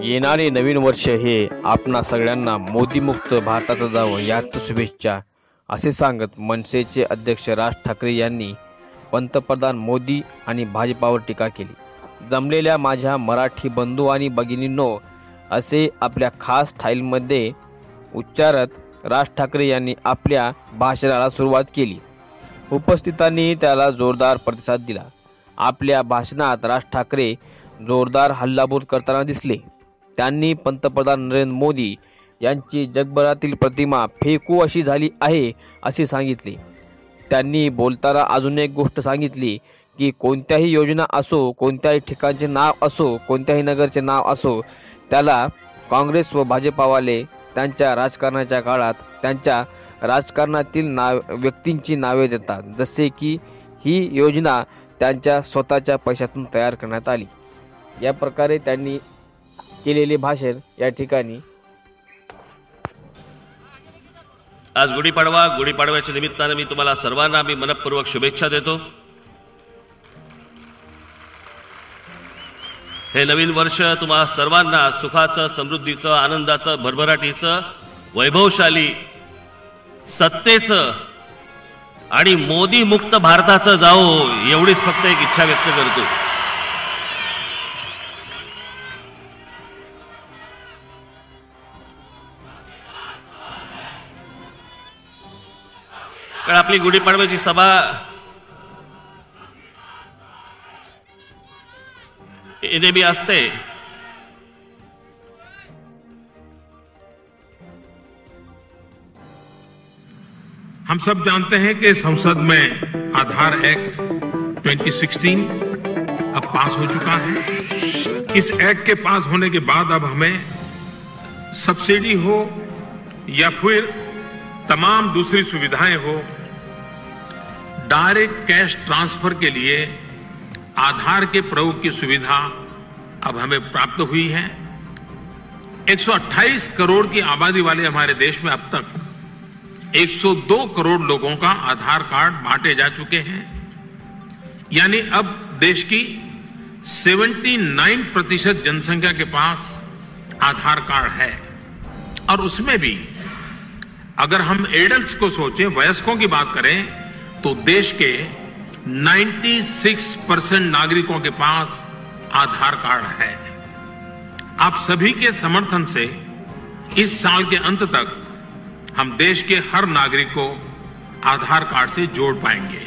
येणारे नवीन वर्ष हे आपणा सगळ्यांना मोदीमुक्त भारताचं जावं याच शुभेच्छा असे सांगत मनसेचे अध्यक्ष राज ठाकरे यांनी पंतप्रधान मोदी आणि भाजपावर टीका केली. जमलेल्या माझ्या मराठी बंधू आणि भगिनींनो असे आपल्या खास स्टाईलमध्ये उच्चारत राज ठाकरे यांनी आपल्या भाषणाला सुरुवात केली. उपस्थितांनी त्याला जोरदार प्रतिसाद दिला. आपल्या भाषणात राज ठाकरे जोरदार हल्लाबोल करताना दिसले. त्यांनी पंतप्रधान नरेंद्र मोदी यांची जगभरातील प्रतिमा फेकू अशी झाली आहे असे सांगितले. त्यांनी बोलताना अजून एक गोष्ट सांगितली की कोणत्याही योजना असो कोणत्याही ठिकाणचे नाव असो कोणत्याही नगरचे नाव असो त्याला काँग्रेस व भाजपावाले त्यांच्या राजकारणाच्या काळात त्यांच्या राजकारणातील नाव व्यक्तींची नावे देतात जसे की ही योजना त्यांच्या स्वतःच्या पैशातून तयार करण्यात आली. या प्रकारे त्यांनी केलेले भाषण या ठिकाणी आज गुढीपाडवा गुढीपाडव्याच्या निमित्तानं मी तुम्हाला सर्वांना मी मनपूर्वक शुभेच्छा देतो. हे नवीन वर्ष तुम्हा सर्वांना सुखाचं समृद्धीचं आनंदाचं भरभराटीचं वैभवशाली सत्तेचं आणि मोदी मुक्त भारताचं जावो एवढीच फक्त एक इच्छा व्यक्त करतो. कारण आपली गुढीपाडव्याची सभा नेहमी असते हम सब जानते हैं कि संसद में आधार एक्ट 2016 अब पास हो चुका है। इस एक्ट के पास होने के बाद अब हमें सब्सिडी हो या फिर तमाम दूसरी सुविधाएँ हो डायरेक्ट कैश ट्रांसफ़र के लिए आधार के प्रयोग की सुविधा अब हमें प्राप्त हुई है। 128 करोड़ की आबादी वाले हमारे देश में अब तक 102 करोड़ लोगों का आधार कार्ड बांटे जा चुके हैं। यानी अब देश की 79 प्रतिशत जनसंख्या के पास आधार कार्ड है। और उसमें भी अगर हम एडल्ट को सोचें, वयस्कों की बात करें तो देश के 96 परसेंट नागरिकों के पास आधार कार्ड है। आप सभी के समर्थन से इस साल के अंत तक हम देश के हर नागरिक को आधार कार्ड से जोड़ पाएँगे।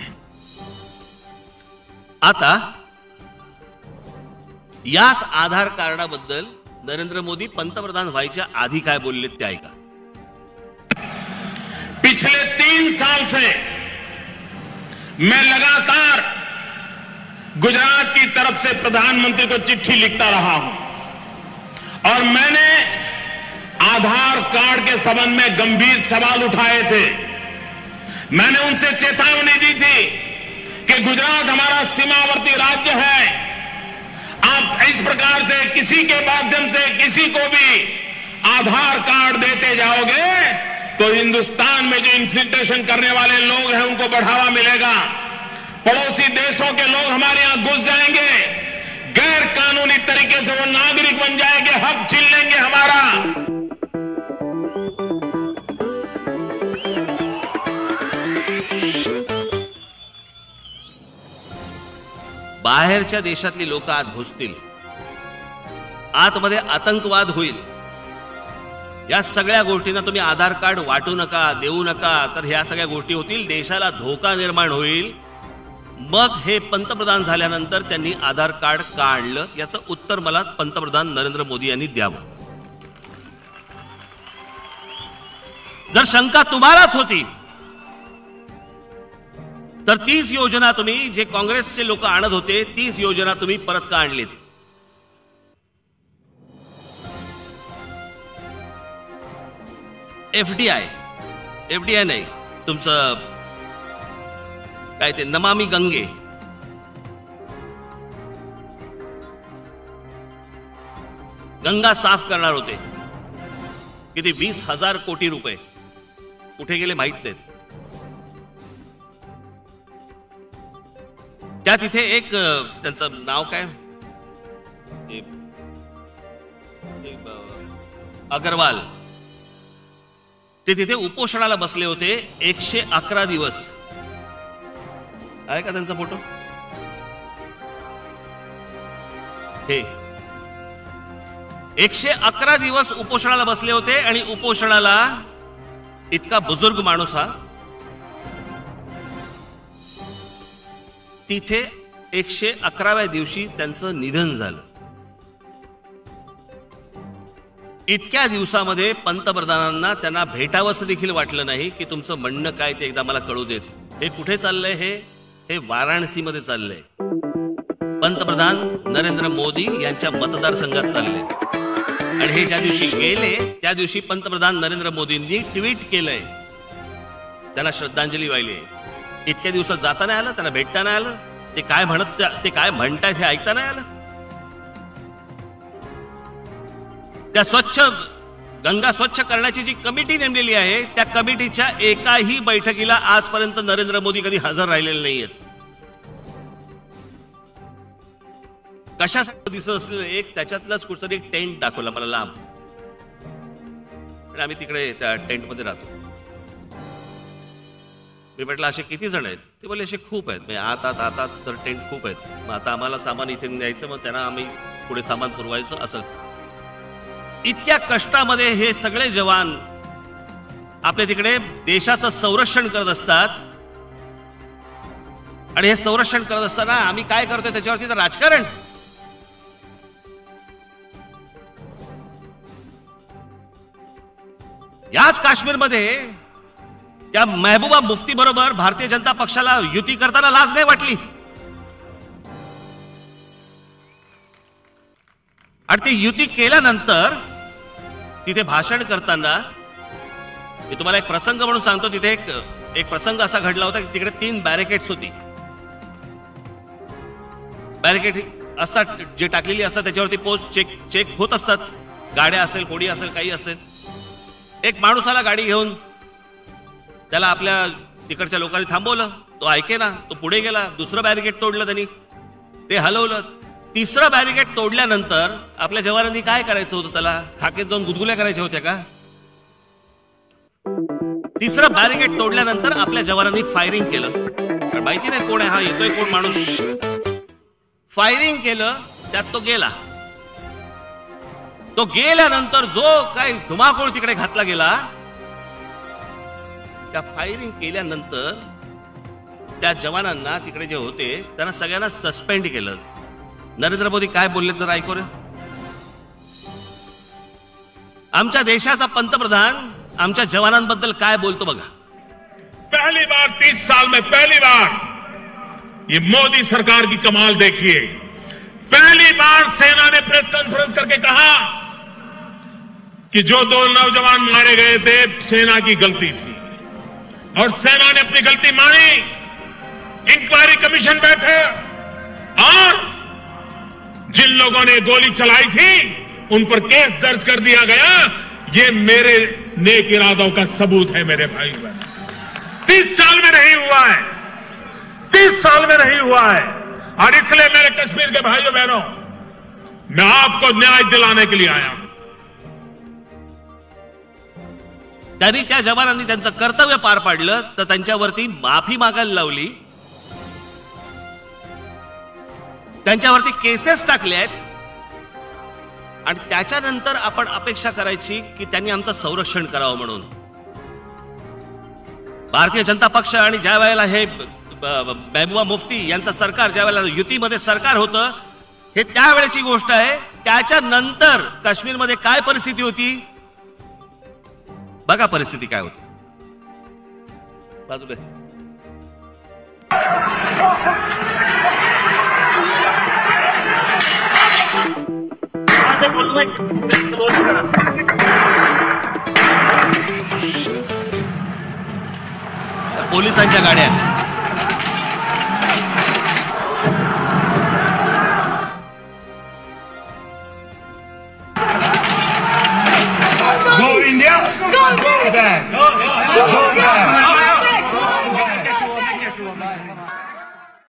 आता याच आधार कार्डाबद्दल नरेंद्र मोदी पंतप्रधान व्हायच्या आधी काय बोलले ते ऐका। पिछले तीन साल से मैं लगातार गुजरात की तरफ़ से प्रधानमंत्री को चिट्ठी लिखता रहा हूँ। और मैंने आधार कार्ड के संबंध में गंभीर सवाल उठाए थे। मैंने उनसे चेतावनी दी थी कि गुजरात हमारा सीमावर्ती राज्य है। आप इस प्रकार से किसी के माध्यम से किसी को भी आधार कार्ड देते जाओगे तो हिंदुस्तान में जो इन्फिल्ट्रेशन करने वाले लोग हैं, उनको बढ़ावा मिलेगा। पड़ोसी देशों के लोग हमारे यहाँ घुस जाएँगे। गैर कानूनी तरीके से वो नागरिक बन जाएँगे, हक छीन लेंगे हमारा। बाहेरच्या देशातली लोक आत घुसतील. आतमध्ये आतंकवाद होईल. या सगळ्या गोष्टींना तुम्ही आधार कार्ड वाटू नका देऊ नका तर ह्या सगळ्या गोष्टी होतील देशाला धोका निर्माण होईल. मग हे पंतप्रधान झाल्यानंतर त्यांनी आधार कार्ड काढलं याचं उत्तर मला पंतप्रधान नरेंद्र मोदी यांनी द्यावं. जर शंका तुम्हालाच होती तर तीच योजना तुम्ही जे काँग्रेसचे लोक आणत होते तीच योजना तुम्ही परत का आणलीत? F D I. F D I नाही तुमचं काय ते नमामी गंगे. गंगा साफ करणार होते. किती? वीस हजार कोटी रुपये. कुठे गेले माहीत नाहीत. त्या तिथे एक त्यांचं नाव काय? अगरवाल. ते तिथे उपोषणाला बसले होते एकशे अकरा दिवस. आहे का त्यांचा फोटो? हे. एकशे अकरा दिवस उपोषणाला बसले होते आणि उपोषणाला इतका बुजुर्ग माणूस हा. तिथे एकशे अकराव्या दिवशी त्यांचं निधन झालं. इतक्या दिवसामध्ये पंतप्रधानांना त्यांना भेटावंसं देखील वाटलं नाही की तुमचं म्हणणं काय ते एकदा मला कळू देत. हे कुठे चाललंय हे? हे वाराणसीमध्ये चाललंय. पंतप्रधान नरेंद्र मोदी यांच्या मतदारसंघात चालले. आणि हे ज्या दिवशी गेले त्या दिवशी पंतप्रधान नरेंद्र मोदींनी ट्विट केलंय. त्यांना श्रद्धांजली वाहिली इतक्या दिवसात जाता नाही आलं त्यांना भेटता नाही आलं. ते काय म्हणत ते काय म्हणतायत हे ऐकता नाही आलं. त्या स्वच्छ गंगा स्वच्छ करण्याची जी कमिटी नेमलेली आहे त्या कमिटीच्या एकाही बैठकीला आजपर्यंत नरेंद्र मोदी कधी हजर राहिलेले नाहीयेत. कशासाठी दिसत असलेलं एक त्याच्यातलाच कुठतरी एक टेंट दाखवला मला लांब. आणि आम्ही तिकडे त्या टेंटमध्ये राहतो. मी म्हटलं असे किती जण आहेत? ते बोलले असे खूप आहेत. म्हणजे आत आत आत तर टेंट खूप आहेत. मग आता आम्हाला सामान इथे न्यायचं मग त्यांना आम्ही पुढे सामान पुरवायचं असं इतक्या कष्टामध्ये हे सगळे जवान आपल्या तिकडे देशाचं संरक्षण करत असतात. आणि हे संरक्षण करत असताना आम्ही काय करतोय त्याच्यावरती तर राजकारण. याच काश्मीरमध्ये त्या महबूबा मुफ्ती बरोबर भारतीय जनता पक्षाला युती करताना लाज नाही वाटली. आणि ती युती केल्यानंतर तिथे भाषण करताना मी तुम्हाला एक प्रसंग म्हणून सांगतो. तिथे एक एक प्रसंग असा घडला होता की तिकडे तीन बॅरिकेड्स होती. बॅरिकेड असतात जे टाकलेली असतात त्याच्यावरती पोस्ट चेक चेक होत असतात. गाड्या असेल कोडी असेल काही असेल. एक माणूस आला गाडी घेऊन त्याला आपल्या तिकडच्या लोकांनी थांबवलं. तो ऐके ना तो पुढे गेला. दुसरं बॅरिकेड तोडलं त्यांनी. ते हलवलं. तिसरं बॅरिकेड तोडल्यानंतर आपल्या जवानांनी काय करायचं होतं त्याला? खाकेत जाऊन गुदगुल्या करायच्या होत्या का? तिसरं बॅरिकेड तोडल्यानंतर आपल्या जवानांनी फायरिंग केलं. माहिती नाही कोण आहे हा येतोय कोण माणूस. फायरिंग केलं त्यात तो गेला. तो गेल्यानंतर जो काय धुमाकूळ तिकडे घातला गेला त्या फायरिंग केल्यानंतर त्या जवानांना तिकडे जे होते त्यांना सगळ्यांना सस्पेंड केलं. नरेंद्र मोदी काय बोलले तर ऐकू रे? आमच्या देशाचा पंतप्रधान आमच्या जवानांबद्दल काय बोलतो बघा. पहली बार तीस साल में पहली बार ये मोदी सरकार की कमाल देखिए। पहली बार सेना ने प्रेस कॉन्फ्रेंस करके कहा कि जो दो नौजवान मारे गए थे, सेना की गलती थी। और सेना ने अपनी गलती मानी। इंक्वायरी कमीशन बैठे। और जिन लोगों ने गोली चलाई थी, उन पर केस दर्ज कर दिया गया। ये मेरे नेक इरादों का सबूत है मेरे भाई बहन। तीस साल में नहीं हुआ है। तीस साल में नहीं हुआ है। और इसलिए मेरे कश्मीर के भाइयों बहनों, मैं आपको न्याय दिलाने के लिए आया हूँ। त्यांनी त्या जवानांनी त्यांचं कर्तव्य पार पाडलं, तर त्यांच्यावरती माफ़ी मागायला लावली. त्यांच्यावरती केसेस टाकले आहेत. आणि त्याच्यानंतर आपण अपेक्षा करायची की त्यांनी आमचं संरक्षण करावं म्हणून. भारतीय जनता पक्ष आणि ज्या वेळेला हे ब- महबूबा मुफ्ती यांचं सरकार ज्या वेळेला युतीमध्ये सरकार होतं हे त्यावेळेची गोष्ट आहे. त्याच्यानंतर काश्मीरमध्ये काय परिस्थिती होती? बघा परिस्थिती काय होती. बाजूला पोलिसांच्या गाड्या